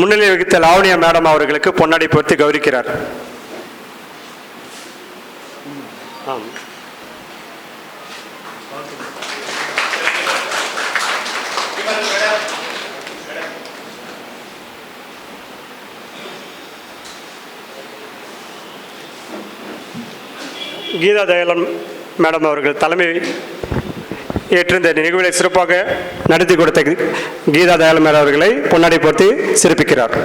முன்னிலை வகித்த லாவணியா மேடம் அவர்களுக்கு பொன்னாடை பொறுத்து கௌரிக்கிறார். கீதா தயாளன் மேடம் அவர்கள் தலைமை ஏற்று இந்த நிகழ்வுகளை சிறப்பாக நடத்தி கொடுத்த கீதா தயாளன் அவர்களை பொன்னாடை போர்த்தி சிறப்பிக்கிறார்.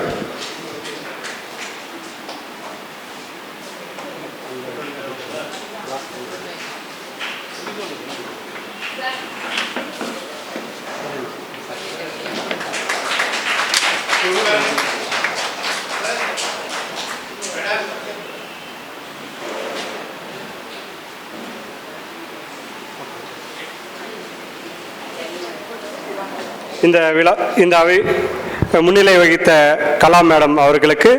இந்த விழா இந்த அவை முன்னிலை வகித்த கலாம் மேடம் அவர்களுக்கு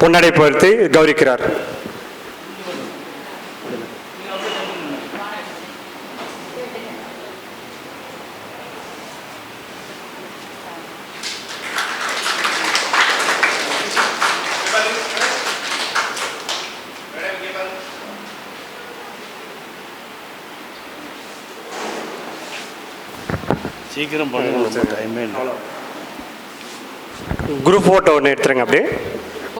பொன்னடை பொருத்தி கௌரிக்கிறார். சீக்கிரம் பண்ணுங்க டைமே இல்லை. குரூப் ஃபோட்டோ ஒன்று எடுத்துருங்க அப்படியே.